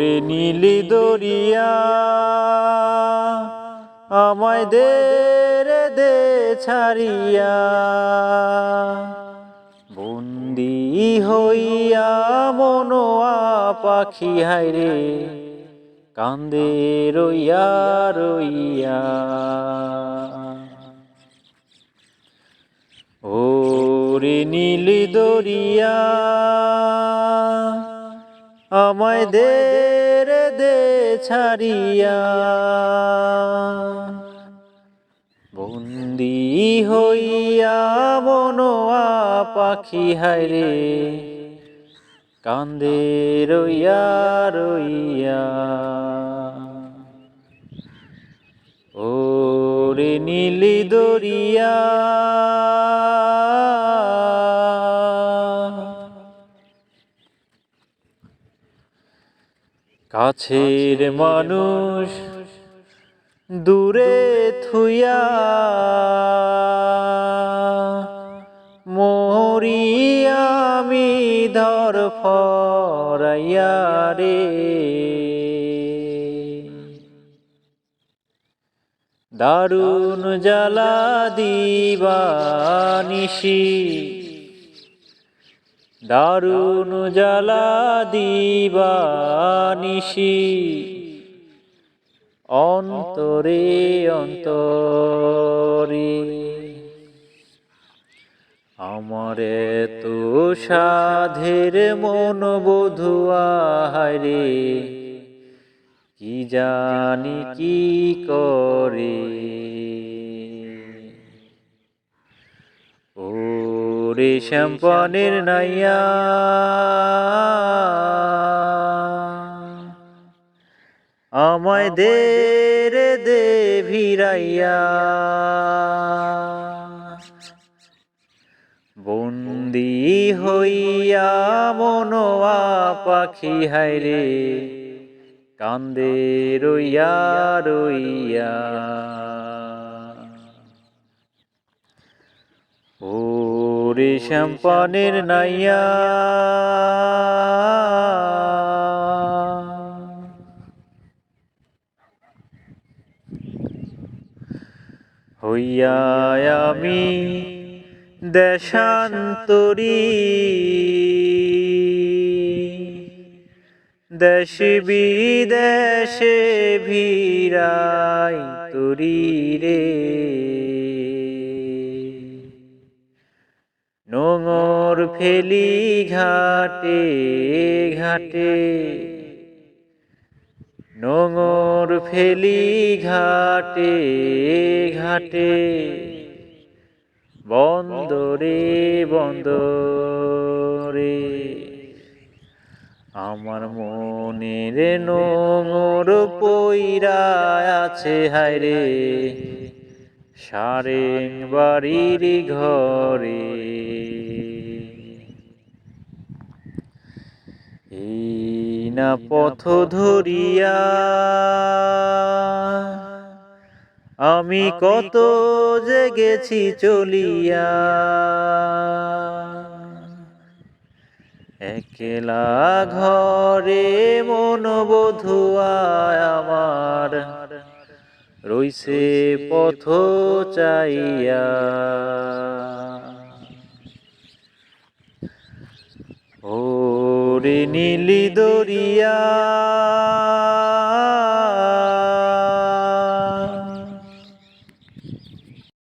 ওরে নীলি দরিয়া। আমায় দে রে দে ছাড়িয়া। বন্দি হইয়া মনোয়া পাখি হাইরে কান্দে রইয়া রইয়া। ওরে নীলি দরিয়া। আমায় দে রে দে ছাড়িয়া। বন্দি হইয়া মনোয়া পাখি হাইরে কান্দে রইয়া রইয়া। ওরে নীলি দরিয়া কাছের মানুষ দূরে থুইয়া মরি আমি ধর ফরাইয়া রে। দারুণ জ্বালা দিবানিশি। দারুণ জ্বালা দিবানিশি। অন্তরে অন্তরে আমার তো সাধের মন বধুয়া রে। কি জানি কি করে? ওরে শ্যাম্পানের নাইয়া। আমায় দে রে দে ভিড়াইয়া। বন্দি হইয়া মনোয়া পাখি হাইরে কান্দে রইয়া রইয়া। ওরে শ্যাম্পানের নাইয়া। হইয়া আমি দেশান্তরী। দেশ বিদেশে ভিড়াই তুরি রে। ফেলি ঘাটে ঘাটে। নোঙর ফেলি ঘাটে ঘাটে। বন্দরে বন্দরে। আমার মনের নোংর পইরা আছে হায়রে সারেং বাড়ির ঘরে। এই না পথ ধরিয়া আমি কত যে গেছি চলিয়া। একলা ঘরে মন বধুয়া আমার রইছে পথ চাইয়া। ওরে নীলি দরিয়া।